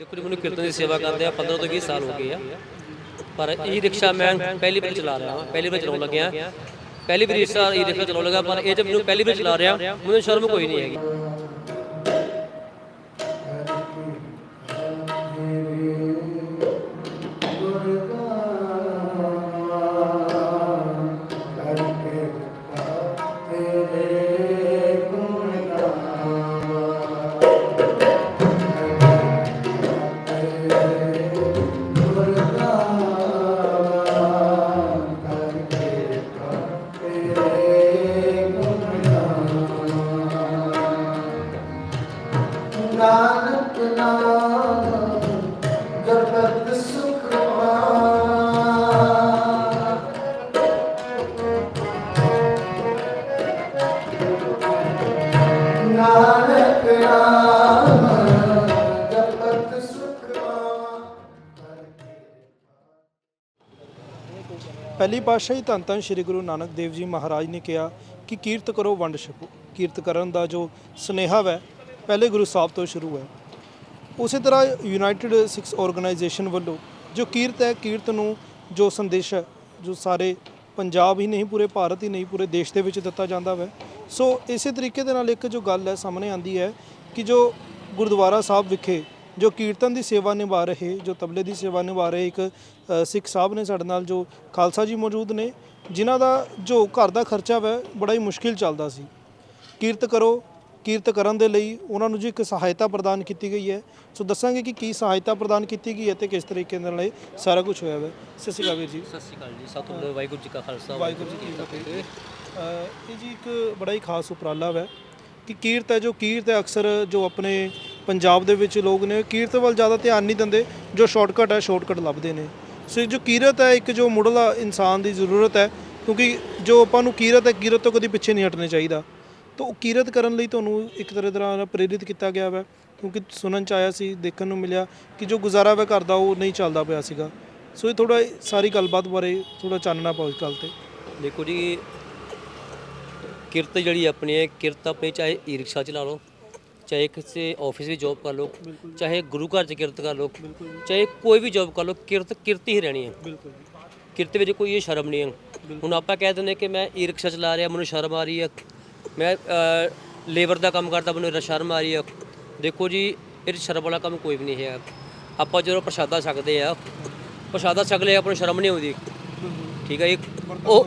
ਦੇਖੋ ਜੀ, ਮੈਨੂੰ ਕੀਰਤਨ ਦੀ ਸੇਵਾ ਕਰਦੇ ਆ 15 ਤੋਂ 20 ਸਾਲ ਹੋ ਗਏ ਆ। ਪਰ ਇਹ ਰਿਕਸ਼ਾ ਮੈਂ ਪਹਿਲੀ ਵਾਰ ਚਲਾ ਰਿਹਾ ਹਾਂ ਪਹਿਲੀ ਵਾਰ ਚਲਾਉਣ ਲੱਗਿਆ। ਪਹਿਲੀ ਵਾਰ ਇਸ ਇਹ ਰਿਕਸ਼ਾ ਚਲਾਉਣ ਲੱਗਾ ਪਰ ਇਹ ਤੇ ਮੈਨੂੰ ਪਹਿਲੀ ਵਾਰ ਚਲਾ ਰਿਹਾ, ਮੈਨੂੰ ਸ਼ਰਮ ਕੋਈ ਨਹੀਂ ਹੈਗੀ। ਪਹਿਲੀ ਪਾਤਸ਼ਾਹੀ ਧੰਨ ਧੰਨ ਸ੍ਰੀ ਗੁਰੂ ਨਾਨਕ ਦੇਵ ਜੀ ਮਹਾਰਾਜ ਨੇ ਕਿਹਾ ਕਿ ਕੀਰਤ ਕਰੋ, ਵੰਡ ਛਕੋ। ਕੀਰਤ ਕਰਨ ਦਾ ਜੋ ਸੁਨੇਹਾ ਹੈ ਪਹਿਲੇ ਗੁਰੂ ਸਾਹਿਬ ਤੋਂ ਸ਼ੁਰੂ ਹੈ। ਉਸੇ ਤਰ੍ਹਾਂ ਯੂਨਾਈਟਿਡ ਸਿਕਸ ਆਰਗੇਨਾਈਜੇਸ਼ਨ ਵੱਲੋਂ ਜੋ ਕੀਰਤ ਹੈ, ਕੀਰਤ ਨੂੰ ਜੋ ਸੰਦੇਸ਼ ਹੈ, ਜੋ ਸਾਰੇ ਪੰਜਾਬ ਹੀ ਨਹੀਂ, ਪੂਰੇ ਭਾਰਤ ਹੀ ਨਹੀਂ, ਪੂਰੇ ਦੇਸ਼ ਦੇ ਵਿੱਚ ਦਿੱਤਾ ਜਾਂਦਾ ਹੈ ਸੋ ਇਸੇ ਤਰੀਕੇ ਦੇ ਨਾਲ ਇੱਕ ਜੋ ਗੱਲ ਹੈ, ਸਾਹਮਣੇ ਆਂਦੀ ਹੈ ਕਿ ਜੋ ਗੁਰਦੁਆਰਾ ਸਾਹਿਬ ਵਿਖੇ ਜੋ ਕੀਰਤਨ ਦੀ ਸੇਵਾ ਨਿਭਾ ਰਹੇ ਜੋ ਤਬਲੇ ਦੀ ਸੇਵਾ ਨਿਭਾ ਰਹੇ ਇੱਕ ਅ, ਸਿੱਖ ਸਾਹਿਬ ਨੇ ਸਾਡੇ ਨਾਲ ਜੋ ਖਾਲਸਾ ਜੀ ਮੌਜੂਦ ਨੇ ਜਿਨ੍ਹਾਂ ਦਾ ਜੋ ਘਰ ਦਾ ਖਰਚਾ ਹੈ ਬੜਾ ਹੀ ਮੁਸ਼ਕਿਲ ਚੱਲਦਾ ਸੀ। ਕੀਰਤ ਕਰੋ ਕੀਰਤ ਕਰਨ ਦੇ ਲਈ ਉਹਨਾਂ ਨੂੰ ਜੀ ਇੱਕ ਸਹਾਇਤਾ ਪ੍ਰਦਾਨ ਕੀਤੀ ਗਈ ਹੈ। ਸੋ ਦੱਸਾਂਗੇ ਕਿ ਕੀ ਸਹਾਇਤਾ ਪ੍ਰਦਾਨ ਕੀਤੀ ਗਈ ਹੈ ਤੇ ਕਿਸ ਤਰੀਕੇ ਦੇ ਨਾਲ ਇਹ ਸਾਰਾ ਕੁਝ ਹੋਇਆ ਹੈ ਸਤਿ ਸ਼੍ਰੀ ਅਕਾਲ ਵੀਰ ਜੀ। ਸਤਿ ਸ਼੍ਰੀ ਅਕਾਲ ਜੀ। ਸਤਿਗੁਰੂ ਵਾਹਿਗੁਰੂ ਜੀ ਕਾ ਖਾਲਸਾ ਵਾਹਿਗੁਰੂ ਜੀ ਕੀ ਫਤਿਹ। ਅ, ਇਹ ਜੀ ਇੱਕ ਬੜਾ ਹੀ ਖਾਸ ਉਪਰਾਲਾ ਹੈ ਕਿ ਕੀਰਤ ਹੈ ਜੋ ਕੀਰਤ ਹੈ ਅਕਸਰ ਜੋ ਆਪਣੇ ਪੰਜਾਬ ਦੇ ਵਿੱਚ ਲੋਕ ਨੇ ਕੀਰਤ ਵੱਲ ਜ਼ਿਆਦਾ ਧਿਆਨ ਨਹੀਂ ਦਿੰਦੇ, ਜੋ ਸ਼ਾਰਟਕਟ ਹੈ ਸ਼ਾਰਟਕਟ ਲੱਭਦੇ ਨੇ। ਸੋ ਇਹ ਜੋ ਕੀਰਤ ਹੈ, ਇੱਕ ਜੋ ਮੁੱਢਲਾ ਇਨਸਾਨ ਦੀ ਜ਼ਰੂਰਤ ਹੈ, ਕਿਉਂਕਿ ਜੋ ਆਪਾਂ ਨੂੰ ਕੀਰਤ ਹੈ, ਕੀਰਤ ਤੋਂ ਕਦੀ ਪਿੱਛੇ ਨਹੀਂ ਹਟਣਾ ਚਾਹੀਦਾ। ਤਾਂ ਉਹ ਕੀਰਤ ਕਰਨ ਲਈ ਤੁਹਾਨੂੰ ਇੱਕ ਤਰ੍ਹਾਂ ਦਾ ਪ੍ਰੇਰਿਤ ਕੀਤਾ ਗਿਆ ਹੈ ਕਿਉਂਕਿ ਸੁਣਨ ਚ ਆਇਆ ਸੀ, ਦੇਖਣ ਨੂੰ ਮਿਲਿਆ ਕਿ ਜੋ ਗੁਜ਼ਾਰਾ ਵਾ ਘਰ ਦਾ, ਉਹ ਨਹੀਂ ਚੱਲਦਾ ਪਿਆ ਸੀਗਾ। ਸੋ ਇਹ ਥੋੜਾ ਸਾਰੀ ਗੱਲਬਾਤ ਬਾਰੇ ਥੋੜਾ ਚਾਨਣਾ ਪਾਓ ਇਸ ਗੱਲ ਤੇ। ਦੇਖੋ ਜੀ, ਕਿਰਤ ਜਿਹੜੀ ਆਪਣੀ ਹੈ, ਕਿਰਤ ਆਪਣੀ ਚਾਹੇ ਈ ਰਿਕਸ਼ਾ ਚਲਾ ਲਓ ਚਾਹੇ ਕਿਸੇ ਆਫਿਸ ਵਿੱਚ ਜੌਬ ਕਰ ਲਓ ਚਾਹੇ ਗੁਰੂ ਘਰ 'ਚ ਕਿਰਤ ਕਰ ਲਓ ਚਾਹੇ ਕੋਈ ਵੀ ਜੌਬ ਕਰ ਲਓ ਕਿਰਤ ਕਿਰਤ ਹੀ ਰਹਿਣੀ ਹੈ। ਬਿਲਕੁਲ ਕਿਰਤ ਵਿੱਚ ਕੋਈ ਇਹ ਸ਼ਰਮ ਨਹੀਂ ਹੈ। ਹੁਣ ਆਪਾਂ ਕਹਿ ਦਿੰਦੇ ਕਿ ਮੈਂ ਈ ਰਿਕਸ਼ਾ ਚਲਾ ਰਿਹਾ ਮੈਨੂੰ ਸ਼ਰਮ ਆ ਰਹੀ ਹੈ। ਮੈਂ ਲੇਬਰ ਦਾ ਕੰਮ ਕਰਦਾ ਮੈਨੂੰ ਸ਼ਰਮ ਆ ਰਹੀ ਹੈ। ਦੇਖੋ ਜੀ ਇਹ ਸ਼ਰਮ ਵਾਲਾ ਕੰਮ ਕੋਈ ਵੀ ਨਹੀਂ ਹੈ ਆਪਾਂ ਜਦੋਂ ਪ੍ਰਸ਼ਾਦਾ ਛਕਦੇ ਆ ਪ੍ਰਸ਼ਾਦਾ ਛਕ ਲਿਆ ਆਪਾਂ ਨੂੰ ਸ਼ਰਮ ਨਹੀਂ ਆਉਂਦੀ। ਠੀਕ ਹੈ ਜੀ? ਉਹ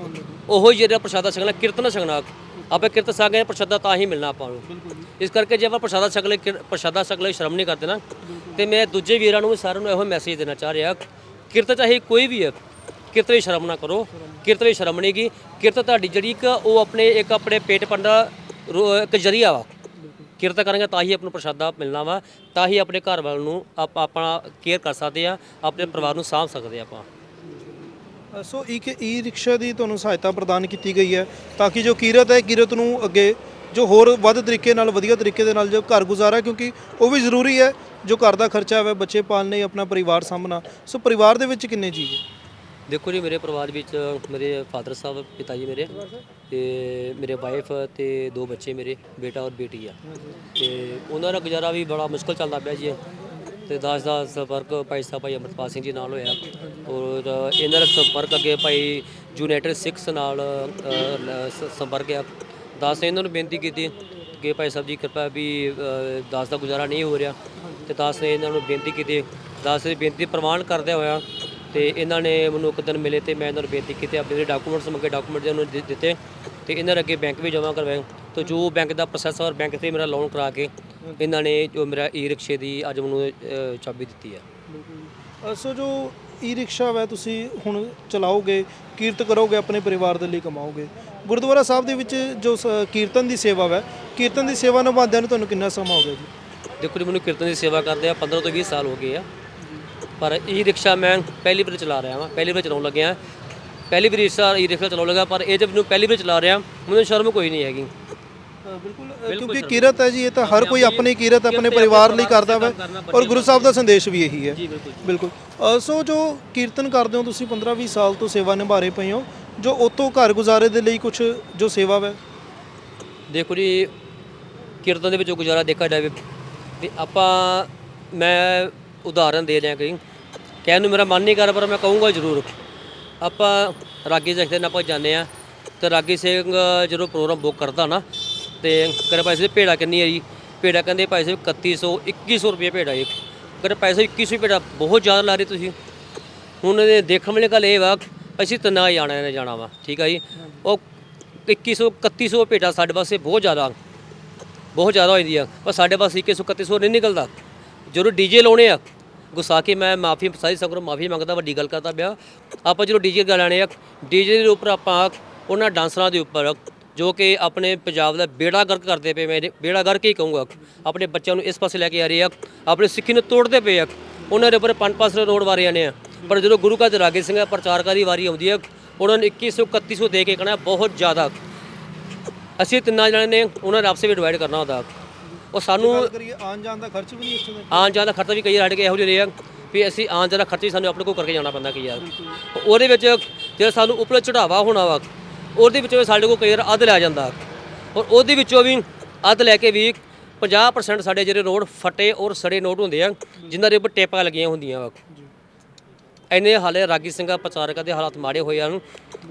ਉਹੋ ਜਿਹੜਾ ਪ੍ਰਸ਼ਾਦਾ ਛਕਣਾ ਕੀਰਤਨ ਛਕਣਾ। ਆਪਾਂ ਕਿਰਤ ਛਕਾਂਗੇ ਪ੍ਰਸ਼ਾਦਾ ਤਾਂ ਹੀ ਮਿਲਣਾ ਆਪਾਂ ਨੂੰ। ਇਸ ਕਰਕੇ ਜੇ ਆਪਾਂ ਪ੍ਰਸ਼ਾਦਾ ਛਕ ਲੈ ਪ੍ਰਸ਼ਾਦਾ ਛਕ ਲੈ ਸ਼ਰਮ ਨਹੀਂ ਕਰਦੇ ਨਾ। ਤੇ ਮੈਂ ਦੂਜੇ ਵੀਰਾਂ ਨੂੰ ਵੀ ਸਾਰਿਆਂ ਨੂੰ ਇਹੋ ਮੈਸੇਜ ਦੇਣਾ ਚਾਹ ਰਿਹਾ। ਕਿਰਤ ਚਾਹੇ ਕੋਈ ਵੀ ਹੈ ਕਿਰਤ ਵਿੱਚ ਸ਼ਰਮ ਨਾ ਕਰੋ। ਕਿਰਤ ਵਿੱਚ ਸ਼ਰਮ ਨਹੀਂ ਗੀ। ਕਿਰਤ ਤੁਹਾਡੀ ਜਿਹੜੀ ਇੱਕ ਉਹ ਆਪਣੇ ਇੱਕ ਆਪਣੇ ਪੇਟ ਪੰਡਾ ਇੱਕ ਜਰੀਆ ਵਾ। ਕਿਰਤ ਕਰਾਂਗੇ ਤਾਂ ਹੀ ਆਪਾਂ ਨੂੰ ਪ੍ਰਸ਼ਾਦਾ ਮਿਲਣਾ ਵਾ। ਤਾਂ ਹੀ ਆਪਣੇ ਘਰ ਵਾਲ ਨੂੰ ਆਪ ਆਪਣਾ ਕੇਅਰ ਕਰ ਸਕਦੇ ਆ। ਆਪਣੇ ਪਰਿਵਾਰ ਨੂੰ ਸਾਂਭ ਸਕਦੇ ਆ ਆਪਾਂ। ਸੋ ਇੱਕ ਈ ਰਿਕਸ਼ਾ ਦੀ ਤੁਹਾਨੂੰ ਸਹਾਇਤਾ ਪ੍ਰਦਾਨ ਕੀਤੀ ਗਈ ਹੈ ਤਾਂ ਕਿ ਜੋ ਕੀਰਤ ਹੈ, ਕਿਰਤ ਨੂੰ ਅੱਗੇ ਜੋ ਹੋਰ ਵੱਧ ਤਰੀਕੇ ਨਾਲ, ਵਧੀਆ ਤਰੀਕੇ ਦੇ ਨਾਲ ਜੋ ਘਰ ਗੁਜ਼ਾਰਾ ਕਿਉਂਕਿ ਉਹ ਵੀ ਜ਼ਰੂਰੀ ਹੈ, ਜੋ ਘਰ ਦਾ ਖਰਚਾ ਹੈ, ਬੱਚੇ ਪਾਲਣੇ ਆਪਣਾ ਪਰਿਵਾਰ ਸਾਂਭਣਾ। ਸੋ ਪਰਿਵਾਰ ਦੇ ਵਿੱਚ ਕਿੰਨੇ ਜੀ? ਦੇਖੋ ਜੀ, ਮੇਰੇ ਪਰਿਵਾਰ ਵਿੱਚ ਮੇਰੇ ਫਾਦਰ ਸਾਹਿਬ, ਪਿਤਾ ਜੀ ਮੇਰੇ ਤੇ ਮੇਰੇ ਵਾਈਫ ਤੇ ਦੋ ਬੱਚੇ ਮੇਰੇ, ਬੇਟਾ ਔਰ ਬੇਟੀ ਆ। ਤੇ ਉਹਨਾਂ ਦਾ ਗੁਜ਼ਾਰਾ ਵੀ ਬੜਾ ਮੁਸ਼ਕਲ ਚੱਲਦਾ ਪਿਆ ਜੀ। ਤੇ ਦਾਸ ਦਾ ਸੰਪਰਕ ਭਾਈ ਸਾਹਿਬ ਭਾਈ ਅਮਰਪਾਲ ਸਿੰਘ ਜੀ ਨਾਲ ਹੋਇਆ। ਔਰ ਇਹਨਾਂ ਦਾ ਸੰਪਰਕ ਅੱਗੇ ਭਾਈ ਯੂਨਾਈਟਿਡ ਸਿਕਸ ਨਾਲ ਸੰਪਰਕ ਆ। ਦਾਸ ਨੇ ਇਹਨਾਂ ਨੂੰ ਬੇਨਤੀ ਕੀਤੀ ਕਿ ਭਾਈ ਸਾਹਿਬ ਜੀ ਕਿਰਪਾ ਵੀ ਅ, ਦਾਸ ਦਾ ਗੁਜ਼ਾਰਾ ਨਹੀਂ ਹੋ ਰਿਹਾ। ਤੇ ਦਾਸ ਨੇ ਇਹਨਾਂ ਨੂੰ ਬੇਨਤੀ ਕੀਤੀ। ਦਾਸ ਦੀ ਬੇਨਤੀ ਪ੍ਰਵਾਨ ਕਰਦੇ ਹੋਇਆ ਤੇ ਇਹਨਾਂ ਨੇ ਮੈਨੂੰ ਇੱਕ ਦਿਨ ਮਿਲੇ ਤੇ ਮੈਂ ਇਹਨਾਂ ਨੂੰ ਬੇਨਤੀ ਕੀਤੀ ਆਪਣੇ ਡਾਕੂਮੈਂਟਸ ਮੰਗੇ ਡਾਕੂਮੈਂਟ ਉਹਨਾਂ ਨੂੰ ਦਿੱਤੇ। ਤੇ ਇਹਨਾਂ ਨੇ ਅੱਗੇ ਬੈਂਕ ਵੀ ਜਮ੍ਹਾਂ ਕਰਵਾਏ। ਤੇ ਜੋ ਬੈਂਕ ਦਾ ਪ੍ਰੋਸੈਸ ਔਰ ਬੈਂਕ ਤੇ ਮੇਰਾ ਲੋਨ ਕਰਾ ਕੇ ਇਹਨਾਂ ਨੇ ਜੋ ਮੇਰਾ ਈ ਰਿਕਸ਼ੇ ਦੀ ਅੱਜ ਮੈਨੂੰ ਅ, ਚਾਬੀ ਦਿੱਤੀ ਹੈ ਅ, ਸੋ ਜੋ ਈ ਰਿਕਸ਼ਾ ਹੈ ਤੁਸੀਂ ਹੁਣ ਚਲਾਓਗੇ ਕੀਰਤ ਕਰੋਗੇ ਆਪਣੇ ਪਰਿਵਾਰ ਦੇ ਲਈ ਕਮਾਓਗੇ। ਗੁਰਦੁਆਰਾ ਸਾਹਿਬ ਦੇ ਵਿੱਚ ਜੋ ਸ- ਕੀਰਤਨ ਦੀ ਸੇਵਾ ਹੈ ਕੀਰਤਨ ਦੀ ਸੇਵਾ ਨਿਭਾਉਂਦਿਆਂ ਨੂੰ ਤੁਹਾਨੂੰ ਕਿੰਨਾ ਸਮਾਂ ਹੋ ਗਿਆ ਜੀ? ਦੇਖੋ ਜੀ ਮੈਨੂੰ ਕੀਰਤਨ ਦੀ ਸੇਵਾ ਕਰਦੇ ਆ 15 ਤੋਂ 20 ਸਾਲ ਹੋ ਗਏ ਆ। ਪਰ ਈ ਰਿਕਸ਼ਾ ਮੈਂ ਪਹਿਲੀ ਵਾਰ ਚਲਾ ਰਿਹਾ ਹਾਂ ਪਹਿਲੀ ਵਾਰ ਚਲਾਉਣ ਲੱਗਿਆ। ਪਹਿਲੀ ਵਾਰ ਇਸ ਈ ਰਿਕਸ਼ਾ ਚਲਾਉਣ ਲੱਗਾ ਪਰ ਇਹ ਤੇ ਮੈਨੂੰ ਪਹਿਲੀ ਵਾਰ ਚਲਾ ਰਿਹਾ ਮੈਨੂੰ ਸ਼ਰਮ ਕੋਈ ਨਹੀਂ ਹੈਗੀ। ਬਿਲਕੁਲ ਕਿਉਂਕਿ ਕੀਰਤ ਹੈ ਜੀ ਇਹ ਤਾਂ ਹਰ ਕੋਈ ਆਪਣੀ ਕੀਰਤ ਆਪਣੇ ਪਰਿਵਾਰ ਲਈ ਕਰਦਾ ਵਾ ਔਰ ਗੁਰੂ ਸਾਹਿਬ ਦਾ ਸੰਦੇਸ਼ ਵੀ ਇਹੀ ਹੈ। ਜੀ ਬਿਲਕੁਲ ਸੋ ਜੋ ਕੀਰਤਨ ਕਰਦੇ ਹੋ ਤੁਸੀਂ 15-20 ਸਾਲ ਤੋਂ ਸੇਵਾ ਨਿਭਾ ਰਹੇ ਪਏ ਹੋ ਜੋ ਉਤੋਂ ਘਰ ਗੁਜ਼ਾਰੇ ਦੇ ਲਈ ਕੁਝ ਜੋ ਸੇਵਾ ਹੈ ਦੇਖੋ ਜੀ ਕੀਰਤਨ ਦੇ ਵਿੱਚੋਂ ਗੁਜ਼ਾਰਾ ਦੇਖਾ ਜਾਵੇ ਤੇ ਆਪਾਂ ਮੈਂ ਉਦਾਹਰਨ ਦੇ ਰਿਹਾ ਕਈ। ਕਹਿਣ ਨੂੰ ਮੇਰਾ ਮਨ ਨਹੀਂ ਕਰ ਪਰ ਮੈਂ ਕਹੂੰਗਾ ਜ਼ਰੂਰ। ਆਪਾਂ ਰਾਗੀ ਦੇਖਦੇ ਨੇ ਆਪਾਂ ਜਾਂਦੇ ਆ ਤੇ ਰਾਗੀ ਸਿੰਘ ਜਦੋਂ ਪ੍ਰੋਗਰਾਮ ਬੁੱਕ ਕਰਦਾ ਨਾ ਤੇ ਕਰੇ ਭਾਈ ਸਾਹਿਬ ਭੇੜਾ ਕਿੰਨੀ ਹੈ ਜੀ? ਭੇੜਾ ਕਹਿੰਦੇ ਭਾਈ ਸਾਹਿਬ 3100 2100 ਰੁਪਏ ਭੇੜਾ ਇੱਕ ਕਰੇ ਭਾਈ ਸਾਹਿਬ 2100 ਭੇੜਾ ਬਹੁਤ ਜ਼ਿਆਦਾ ਲਾ ਰਹੇ ਤੁਸੀਂ। ਹੁਣ ਇਹ ਦੇਖਣ ਵਾਲੀ ਗੱਲ ਇਹ ਵਾ, ਅਸੀਂ ਤਾਂ ਹੀ ਜਾਣਾ ਨੇ ਜਾਣਾ ਵਾ। ਠੀਕ ਆ ਜੀ? ਉਹ 2100 3100 ਭੇਟਾ ਸਾਡੇ ਪਾਸੇ ਬਹੁਤ ਜ਼ਿਆਦਾ। ਬਹੁਤ ਜ਼ਿਆਦਾ ਹੋ ਜਾਂਦੀ ਆ। ਪਰ ਸਾਡੇ ਪਾਸ 2100 3100 ਨਹੀਂ ਨਿਕਲਦਾ। ਜਦੋਂ ਡੀਜੇ ਲਾਉਣੇ ਆ, ਗੁੱਸਾ ਕੇ ਮੈਂ ਮਾਫੀ, ਸਾਰੀ ਸੰਗਤ ਨੂੰ ਮਾਫੀ ਮੰਗਦਾ, ਵੱਡੀ ਗੱਲ ਕਰਦਾ ਪਿਆ। ਆਪਾਂ ਜਦੋਂ ਡੀਜੇ ਗਾਣੇ ਆ ਡੀਜੇ ਦੇ ਉੱਪਰ ਆਪਾਂ ਉਹਨਾਂ ਡਾਂਸਰਾਂ ਦੇ ਉੱਪਰ ਜੋ ਕਿ ਆਪਣੇ ਪੰਜਾਬ ਦਾ ਬੇੜਾ ਗਰਕ ਕਰਦੇ ਪਏ ਮੈਂ ਬੇੜਾ ਗਰਕ ਹੀ ਕਹੂੰਗਾ। ਆਪਣੇ ਬੱਚਿਆਂ ਨੂੰ ਇਸ ਪਾਸੇ ਲੈ ਕੇ ਆ ਰਹੇ ਆ। ਆਪਣੇ ਸਿੱਖੀ ਨੂੰ ਤੋੜਦੇ ਪਏ ਆ। ਉਹਨਾਂ ਦੇ ਉੱਪਰ ਪੰਜ ਪਾਸੇ ਰੋਡ ਵਾਰੇ ਆਨੇ ਆ। ਪਰ ਜਦੋਂ ਗੁਰੂ ਕਾ ਰਾਗੇ ਸਿੰਘ ਦਾ ਪ੍ਰਚਾਰਕਾਂ ਦੀ ਵਾਰੀ ਆਉਂਦੀ ਹੈ ਉਹਨਾਂ ਨੂੰ 2100 3100 ਦੇ ਕੇ ਕਹਿਣਾ ਬਹੁਤ ਜ਼ਿਆਦਾ। ਅਸੀਂ ਤਿੰਨਾਂ ਜਣੇ ਨੇ ਉਹਨਾਂ ਨੇ ਆਪਸੇ ਵੀ ਡਿਵਾਈਡ ਕਰਨਾ ਹੁੰਦਾ। ਉਹ ਸਾਨੂੰ ਆਉਣ ਜਾਣ ਦਾ ਖਰਚ ਵੀ ਨਹੀਂ ਇਸ ਸਮੇਂ ਆਉਣ ਜਾਣ ਦਾ ਖਰਚਾ ਵੀ ਕਈ ਹਟ ਕੇ ਇਹੋ ਜਿਹੇ ਰਹੇ ਆ ਵੀ ਅਸੀਂ ਆਉਣ ਜਾਣ ਦਾ ਖਰਚਾ ਵੀ ਸਾਨੂੰ ਆਪਣੇ ਕੋਲ ਕਰਕੇ ਜਾਣਾ ਪੈਂਦਾ ਕਈ ਯਾਰ ਉਹਦੇ ਵਿੱਚ ਜਿਹੜਾ ਸਾਨੂੰ ਉੱਪਰ ਚੜਾਵਾ ਹੋਣਾ ਵਾ ਉਹਦੇ ਵਿੱਚੋਂ ਸਾਡੇ ਕੋਲ ਕਈ ਵਾਰ ਅੱਧ ਲੈ ਜਾਂਦਾ। ਔਰ ਉਹਦੇ ਵਿੱਚੋਂ ਵੀ ਅੱਧ ਲੈ ਕੇ ਵੀ 50% ਸਾਡੇ ਜਿਹੜੇ ਰੋਡ ਫਟੇ ਔਰ ਸੜੇ ਨੋਟ ਹੁੰਦੇ ਆ, ਜਿਨ੍ਹਾਂ ਦੇ ਉੱਪਰ ਟੇਪਾਂ ਲੱਗੀਆਂ ਹੁੰਦੀਆਂ ਵਾ। ਇੰਨੇ ਹਾਲੇ ਰਾਗੀ ਸਿੰਘਾਂ, ਪ੍ਰਚਾਰਕਾਂ ਦੇ ਹਾਲਾਤ ਮਾੜੇ ਹੋਏ ਹਨ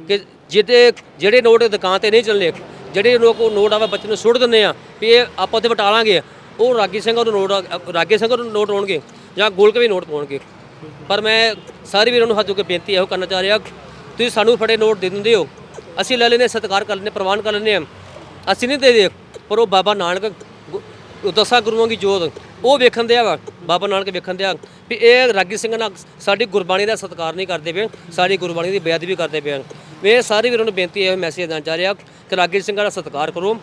ਕਿ ਜਿਹਦੇ ਜਿਹੜੇ ਨੋਟ ਦੁਕਾਨ ਤੇ ਨਹੀਂ ਚੱਲਨੇ ਜਿਹੜੇ ਲੋਕ ਉਹ ਨੋਟ ਆਵੇ ਬੱਚੇ ਨੂੰ ਸੁੱਟ ਦਿੰਦੇ ਆ ਵੀ ਇਹ ਆਪਾਂ ਉੱਥੇ ਵਟਾਲਾਂਗੇ ਉਹ ਰਾਗੀ ਸਿੰਘਾਂ ਨੂੰ ਨੋਟ, ਰਾਗੀ ਸਿੰਘਾਂ ਨੂੰ ਨੋਟ ਆਉਣਗੇ ਜਾਂ ਗੋਲਕ ਵੀ ਨੋਟ ਪਾਉਣਗੇ। ਪਰ ਮੈਂ ਸਾਰੇ ਵੀਰਾਂ ਨੂੰ ਹੱਥ ਜੋੜ ਕੇ ਬੇਨਤੀ ਇਹੋ ਕਰਨਾ ਚਾਹ ਰਿਹਾ, ਤੁਸੀਂ ਸਾਨੂੰ ਫੜੇ ਨੋਟ ਦੇ ਦਿੰਦੇ ਹੋ। ਅਸੀਂ ਲੈ ਲੈਨੇ ਸਤਿਕਾਰ ਕਰ ਲੈਨੇ ਪ੍ਰਵਾਨ ਕਰ ਲੈਨੇ ਆ ਅਸੀਂ ਨਹੀਂ ਦੇ ਦੇ ਪਰ ਉਹ ਬਾਬਾ ਨਾਨਕ ਗੁ- ਦਸਾਂ ਗੁਰੂਆਂ ਦੀ ਜੋਤ, ਉਹ ਵੇਖਣ ਦਿਆ ਵਾ, ਬਾਬਾ ਨਾਨਕ ਵੇਖਣ ਦਿਆ। ਵੀ ਇਹ ਰਾਗੀ ਸਿੰਘ ਨਾਲ ਸਾਡੀ ਗੁਰਬਾਣੀ ਦਾ ਸਤਿਕਾਰ ਨਹੀਂ ਕਰਦੇ ਪਏ, ਸਾਡੀ ਗੁਰਬਾਣੀ ਦੀ ਬੇਅਦਬੀ ਕਰਦੇ ਪਏ ਹਨ। ਮੈਂ ਸਾਰੇ ਵੀਰਾਂ ਨੂੰ ਬੇਨਤੀ ਇਹ ਮੈਸੇਜ ਦੇਣਾ ਚਾਹ ਰਿਹਾ ਕਿ ਰਾਗੀ ਸਿੰਘਾਂ ਦਾ ਸਤਿਕਾਰ ਕਰੋ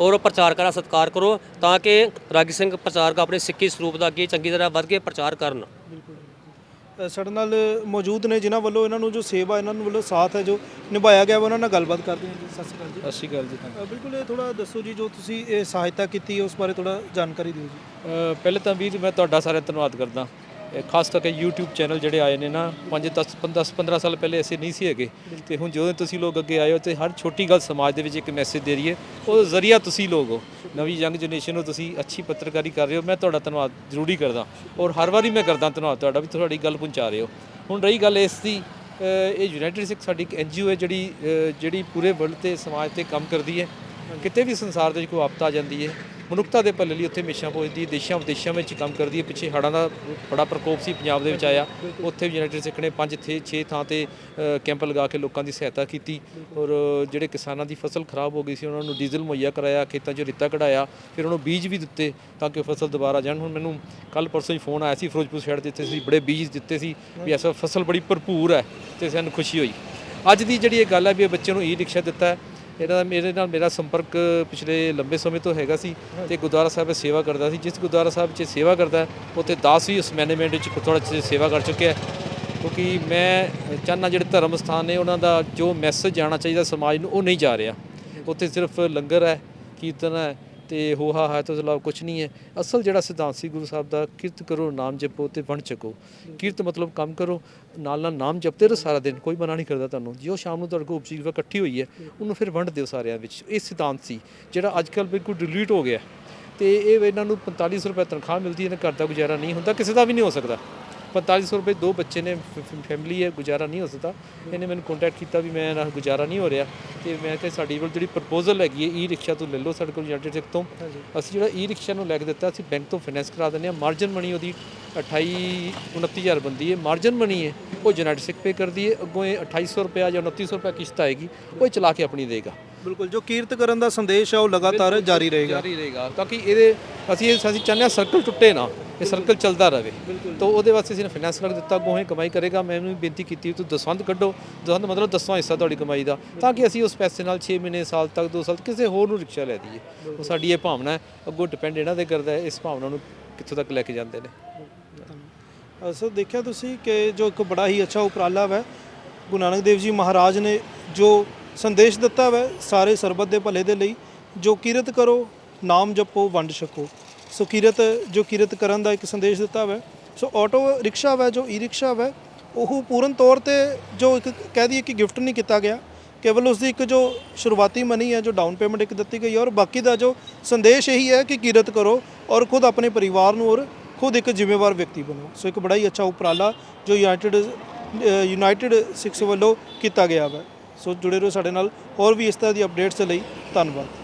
ਔਰ ਪ੍ਰਚਾਰਕਾਂ ਦਾ ਸਤਿਕਾਰ ਕਰੋ, ਤਾਂ ਕਿ ਰਾਗੀ ਸਿੰਘ ਪ੍ਰਚਾਰਕ ਆਪਣੇ ਸਿੱਖੀ ਸਰੂਪ ਦਾ ਅੱਗੇ ਚੰਗੀ ਤਰ੍ਹਾਂ ਵੱਧ ਕੇ ਪ੍ਰਚਾਰ ਕਰਨ। ਸਾਡੇ ਨਾਲ ਮੌਜੂਦ ਨੇ ਜਿਨ੍ਹਾਂ ਵੱਲੋਂ ਇਹਨਾਂ ਨੂੰ ਜੋ ਸੇਵਾ ਇਹਨਾਂ ਨੂੰ ਵੱਲੋਂ ਸਾਥ ਹੈ ਜੋ ਨਿਭਾਇਆ ਗਿਆ ਉਹਨਾਂ ਨਾਲ ਗੱਲਬਾਤ ਕਰਦੇ ਹਾਂ ਜੀ। ਸਤਿ ਸ਼੍ਰੀ ਅਕਾਲ ਜੀ। ਸਤਿ ਸ਼੍ਰੀ ਅਕਾਲ ਜੀ ਅ, ਬਿਲਕੁਲ ਇਹ ਥੋੜਾ ਦੱਸੋ ਜੀ ਜੋ ਤੁਸੀਂ ਇਹ ਸਹਾਇਤਾ ਕੀਤੀ ਉਸ ਬਾਰੇ ਥੋੜਾ ਜਾਣਕਾਰੀ ਦਿਓ ਜੀ। ਅ, ਪਹਿਲੇ ਤਾਂ ਵੀਰ ਮੈਂ ਤੁਹਾਡਾ ਸਾਰਿਆਂ ਦਾ ਧੰਨਵਾਦ ਕਰਦਾ। ਖਾਸ ਕਰਕੇ YouTube ਚੈਨਲ ਜਿਹੜੇ ਆਏ ਨੇ ਨਾ 5 10 15 15 ਸਾਲ ਪਹਿਲੇ ਐਸੇ ਨਹੀਂ ਸੀ ਹੈਗੇ। ਤੇ ਹੁਣ ਜਦੋਂ ਤੁਸੀਂ ਲੋਕ ਅੱਗੇ ਆਏ ਹੋ ਤੇ ਹਰ ਛੋਟੀ ਗੱਲ ਸਮਾਜ ਦੇ ਵਿੱਚ ਇੱਕ ਮੈਸੇਜ ਦੇ ਰਹੀ ਹੈ। ਉਹ ਜ਼ਰੀਆ ਤੁਸੀਂ ਲੋਕ ਹੋ। ਨਵੀਂ ਯੰਗ ਜਨਰੇਸ਼ਨ ਨੂੰ ਤੁਸੀਂ ਅੱਛੀ ਪੱਤਰਕਾਰੀ ਕਰ ਰਹੇ ਹੋ। ਮੈਂ ਤੁਹਾਡਾ ਧੰਨਵਾਦ ਜ਼ਰੂਰੀ ਕਰਦਾ। ਔਰ ਹਰ ਵਾਰੀ ਮੈਂ ਕਰਦਾ ਧੰਨਵਾਦ ਤੁਹਾਡਾ ਵੀ ਤੁਹਾਡੀ ਗੱਲ ਪਹੁੰਚਾ ਰਹੇ ਹੋ। ਹੁਣ ਰਹੀ ਗੱਲ ਇਸ ਦੀ ਇਹ ਯੂਨਾਈਟਿਡ ਸਿੱਖ ਸਾਡੀ ਇੱਕ ਐਨਜੀਓ ਹੈ ਜਿਹੜੀ ਜਿਹੜੀ ਪੂਰੇ ਵਰਲਡ ਤੇ, ਸਮਾਜ ਤੇ ਕੰਮ ਕਰਦੀ ਹੈ। ਕਿਤੇ ਵੀ ਸੰਸਾਰ ਦੇ ਵਿੱਚ ਕੋਈ ਆਪਦਾ ਆ ਜਾਂਦੀ ਹੈ। ਮਨੁੱਖਤਾ ਦੇ ਭਲੇ ਲਈ ਉੱਥੇ ਹਮੇਸ਼ਾ ਪਹੁੰਚਦੀ ਹੈ ਦੇਸ਼ਾਂ ਵਿਦੇਸ਼ਾਂ ਵਿੱਚ ਕੰਮ ਕਰਦੀ ਹੈ। ਪਿੱਛੇ ਹੜ੍ਹਾਂ ਦਾ ਬੜਾ ਪ੍ਰਕੋਪ ਸੀ ਪੰਜਾਬ ਦੇ ਵਿੱਚ ਆਇਆ। ਉੱਥੇ ਵੀ ਯੂਨਾਈਟਿਡ ਸਿੱਖ ਨੇ 5 6 6 ਥਾਂ ਤੇ ਕੈਂਪ ਲਗਾ ਕੇ ਲੋਕਾਂ ਦੀ ਸਹਾਇਤਾ ਕੀਤੀ ਔਰ ਜਿਹੜੇ ਕਿਸਾਨਾਂ ਦੀ ਫਸਲ ਖਰਾਬ ਹੋ ਗਈ ਸੀ, ਉਹਨਾਂ ਨੂੰ ਡੀਜ਼ਲ ਮੁਹੱਈਆ ਕਰਾਇਆ, ਖੇਤਾਂ 'ਚ ਰੇਤਾ ਕਢਾਇਆ, ਫਿਰ ਉਹਨਾਂ ਨੂੰ ਬੀਜ ਵੀ ਦਿੱਤੇ ਤਾਂ ਕਿ ਫਸਲ ਦੁਬਾਰਾ ਜਾਣ। ਹੁਣ ਮੈਨੂੰ ਕੱਲ ਪਰਸੋਂ ਹੀ ਫੋਨ ਆਇਆ ਸੀ ਫਿਰੋਜ਼ਪੁਰ ਸਾਈਡ ਦੇ ਇੱਥੇ ਸੀ ਬੜੇ ਬੀਜ ਦਿੱਤੇ ਸੀ ਵੀ ਐਸਾ ਫਸਲ ਬੜੀ ਭਰਪੂਰ ਹੈ ਤੇ ਸਾਨੂੰ ਖੁਸ਼ੀ ਹੋਈ। ਅੱਜ ਦੀ ਜਿਹੜੀ ਇਹ ਗੱਲ ਹੈ ਵੀ ਇਹ ਬੱਚੇ ਨੂੰ ਈ ਰਿਕਸ਼ਾ ਦਿੱਤਾ ਹੈ। ਇਹਦਾ ਦਾ ਮੇਰੇ ਨਾਲ ਮੇਰਾ ਸੰਪਰਕ ਪਿਛਲੇ ਲੰਬੇ ਸਮੇਂ ਤੋਂ ਹੈਗਾ ਸੀ ਤੇ ਗੁਰਦੁਆਰਾ ਸਾਹਿਬ ਵਿੱਚ ਸੇਵਾ ਕਰਦਾ ਸੀ। ਜਿਸ ਗੁਰਦੁਆਰਾ ਸਾਹਿਬ 'ਚ ਸੇਵਾ ਕਰਦਾ ਉੱਥੇ ਦਾਸ ਵੀ ਉਸ ਮੈਨੇਜਮੈਂਟ ਵਿੱਚ ਥੋੜਾ ਚਿਰ ਸੇਵਾ ਕਰ ਚੁੱਕਿਆ ਕਿਉਂਕਿ ਮੈਂ ਚਾਹੁੰਦਾ ਜਿਹੜੇ ਧਰਮ ਸਥਾਨ ਨੇ, ਉਹਨਾਂ ਦਾ ਜੋ ਮੈਸੇਜ ਜਾਣਾ ਚਾਹੀਦਾ ਸਮਾਜ ਨੂੰ, ਉਹ ਨਹੀਂ ਜਾ ਰਿਹਾ। ਉੱਥੇ ਸਿਰਫ ਲੰਗਰ ਹੈ, ਕੀਰਤਨ ਹੈ ਤੇ ਹੋਹਾ ਹੈ ਤੋਂ ਇਲਾਵਾ ਕੁਝ ਨਹੀਂ ਹੈ। ਅਸਲ ਜਿਹੜਾ ਸਿਧਾਂਤ ਸੀ ਗੁਰੂ ਸਾਹਿਬ ਦਾ, ਕਿਰਤ ਕਰੋ, ਨਾਮ ਜਪੋ ਤੇ ਵੰਡ ਛਕੋ ਕਿਰਤ ਮਤਲਬ ਕੰਮ ਕਰੋ, ਨਾਲ ਨਾਲ ਨਾਮ ਜਪਦੇ ਰਹੋ ਸਾਰਾ ਦਿਨ, ਕੋਈ ਮਨਾ ਨਹੀਂ ਕਰਦਾ ਤੁਹਾਨੂੰ। ਜੇ ਉਹ ਸ਼ਾਮ ਨੂੰ ਤੁਹਾਡੇ ਕੋਲ ਉਪਜੀਵਿਕਾ ਇਕੱਠੀ ਹੋਈ ਹੈ, ਉਹਨੂੰ ਫਿਰ ਵੰਡ ਦਿਓ ਸਾਰਿਆਂ ਵਿੱਚ। ਇਹ ਸਿਧਾਂਤ ਸੀ, ਜਿਹੜਾ ਅੱਜ ਕੱਲ੍ਹ ਬਿਲਕੁਲ ਡਿਲੀਟ ਹੋ ਗਿਆ। ਤੇ ਇਹ ਇਹਨਾਂ ਨੂੰ 4500 ਰੁਪਏ ਤਨਖਾਹ ਮਿਲਦੀ ਹੈ ਨਾ ਘਰ ਦਾ ਗੁਜ਼ਾਰਾ ਨਹੀਂ ਹੁੰਦਾ, ਕਿਸੇ ਦਾ ਵੀ ਨਹੀਂ ਹੋ ਸਕਦਾ। 4500 ਰੁਪਏ ਦੋ ਬੱਚੇ ਨੇ ਫੈਮਿਲੀ ਹੈ ਗੁਜ਼ਾਰਾ ਨਹੀਂ ਹੋ ਸਕਦਾ। ਇਹਨੇ ਮੈਨੂੰ ਕੰਟੈਕਟ ਕੀਤਾ ਵੀ ਮੈਂ ਨਾ ਗੁਜ਼ਾਰਾ ਨਹੀਂ ਹੋ ਰਿਹਾ ਤੇ ਮੈਂ ਕਿਹਾ ਸਾਡੀ ਕੋਲ ਜਿਹੜੀ ਪ੍ਰਪੋਜ਼ਲ ਹੈਗੀ ਹੈ ਈ ਰਿਕਸ਼ਾ ਤੋਂ ਲੈ ਲਓ ਸਾਡੇ ਕੋਲ ਯੂਨਾਈਟਿਡ ਸਿੱਖ ਤੋਂ। ਅਸੀਂ ਜਿਹੜਾ ਈ ਰਿਕਸ਼ਾ ਨੂੰ ਲੈ ਕੇ ਦਿੱਤਾ ਅਸੀਂ ਬੈਂਕ ਤੋਂ ਫਾਈਨੈਂਸ ਕਰਾ ਦਿੰਦੇ ਹਾਂ। ਮਾਰਜਨ ਮਨੀ ਉਹਦੀ 28 29000 ਬੰਦੀ ਹੈ। ਮਾਰਜਨ ਮਨੀ ਹੈ ਉਹ ਯੂਨਾਈਟਿਡ ਸਿੱਖ ਪੇ ਕਰਦੀ ਹੈ। ਅੱਗੋਂ ਇਹ 2800 ਰੁਪਏ ਜਾਂ 2900 ਰੁਪਏ ਕਿਸ਼ਤ ਆਏਗੀ ਉਹ ਚਲਾ ਕੇ ਆਪਣੀ ਦੇਗਾ। ਬਿਲਕੁਲ ਜੋ ਕੀਰਤ ਕਰਨ ਦਾ ਸੰਦੇਸ਼ ਹੈ ਉਹ ਲਗਾਤਾਰ ਜਾਰੀ ਰਹੇਗਾ। ਜਾਰੀ ਰਹੇਗਾ। ਤਾਂ ਕਿ ਇਹਦੇ ਅਸੀਂ ਇਹ ਅਸੀਂ ਚਾਹੁੰਦੇ ਹਾਂ ਸਰਕਲ ਟੁੱਟੇ ਨਾ। ਇਹ ਸਰਕਲ ਚੱਲਦਾ ਰਹੇ। ਤਾਂ ਉਹਦੇ ਵਾਸਤੇ ਅਸੀਂ ਨੇ ਫਾਈਨੈਂਸ ਕਰ ਦਿੱਤਾ, ਅੱਗੋਂ ਇਹ ਕਮਾਈ ਕਰੇਗਾ। ਮੈਂ ਇਹਨੂੰ ਵੀ ਬੇਨਤੀ ਕੀਤੀ ਤੂੰ ਦਸਵੰਦ ਕੱਢੋ। ਦਸਵੰਦ ਮਤਲਬ ਦਸਵਾਂ ਹਿੱਸਾ ਤੁਹਾਡੀ ਕਮਾਈ ਦਾ। ਤਾਂ ਕਿ ਅਸੀਂ ਉਸ ਪੈਸੇ ਨਾਲ 6 ਮਹੀਨੇ, ਸਾਲ ਤੱਕ 2 ਸਾਲ ਕਿਸੇ ਹੋਰ ਨੂੰ ਰਿਕਸ਼ਾ ਲੈ ਦਈਏ ਉਹ ਸਾਡੀ ਇਹ ਭਾਵਨਾ ਹੈ। ਅੱਗੋਂ ਡਿਪੈਂਡ ਇਹਨਾਂ ਤੇ ਕਰਦਾ ਹੈ। ਇਸ ਭਾਵਨਾ ਨੂੰ ਕਿੱਥੋਂ ਤੱਕ ਲੈ ਕੇ ਜਾਂਦੇ ਨੇ। ਸਰ, ਦੇਖਿਆ ਤੁਸੀਂ ਕਿ ਜੋ ਇੱਕ ਬੜਾ ਹੀ ਅੱਛਾ ਉਪਰਾਲਾ ਹੈ ਗੁਰੂ ਨਾਨਕ ਦੇਵ ਜੀ ਮਹਾਰਾਜ ਨੇ ਜੋ ਸੰਦੇਸ਼ ਦਿੱਤਾ ਹੈ ਸਾਰੇ ਸਰਬਤ ਦੇ ਭਲੇ ਦੇ ਲਈ, ਜੋ ਕੀਰਤ ਕਰੋ, ਨਾਮ ਜਪੋ, ਵੰਡ ਛਕੋ। ਸੋ ਕੀਰਤ, ਜੋ ਕਿਰਤ ਕਰਨ ਦਾ ਇੱਕ ਸੰਦੇਸ਼ ਦਿੱਤਾ ਹੈ। ਸੋ ਆਟੋ ਰਿਕਸ਼ਾ ਹੈ ਜੋ ਈ ਰਿਕਸ਼ਾ ਹੈ ਉਹ ਪੂਰਨ ਤੌਰ ਤੇ ਜੋ ਇੱਕ ਕਹਿ ਦਈਏ ਕਿ ਗਿਫਟ ਨਹੀਂ ਕੀਤਾ ਗਿਆ। ਕੇਵਲ ਉਸ ਦੀ ਇੱਕ ਜੋ ਸ਼ੁਰੂਆਤੀ ਮਨੀ ਹੈ, ਜੋ ਡਾਊਨ ਪੇਮੈਂਟ ਇੱਕ ਦਿੱਤੀ ਗਈ ਹੈ ਔਰ ਬਾਕੀ ਦਾ ਜੋ ਸੰਦੇਸ਼ ਇਹੀ ਹੈ ਕਿ ਕਿਰਤ ਕਰੋ ਔਰ ਖੁਦ ਆਪਣੇ ਪਰਿਵਾਰ ਨੂੰ ਔਰ ਖੁਦ ਇੱਕ ਜ਼ਿੰਮੇਵਾਰ ਵਿਅਕਤੀ ਬਣੋ। ਸੋ ਇੱਕ ਬੜਾ ਹੀ ਅੱਛਾ ਉਪਰਾਲਾ ਜੋ ਯੂਨਾਈਟਿਡ ਯੂਨਾਈਟਿਡ ਸਿਕਸ ਵੱਲੋਂ ਕੀਤਾ ਗਿਆ ਹੈ ਸੋ ਜੁੜੇ ਰਹੋ ਸਾਡੇ ਨਾਲ ਹੋਰ ਵੀ ਇਸ ਤਰ੍ਹਾਂ ਦੀ ਅਪਡੇਟਸ ਲਈ। ਧੰਨਵਾਦ।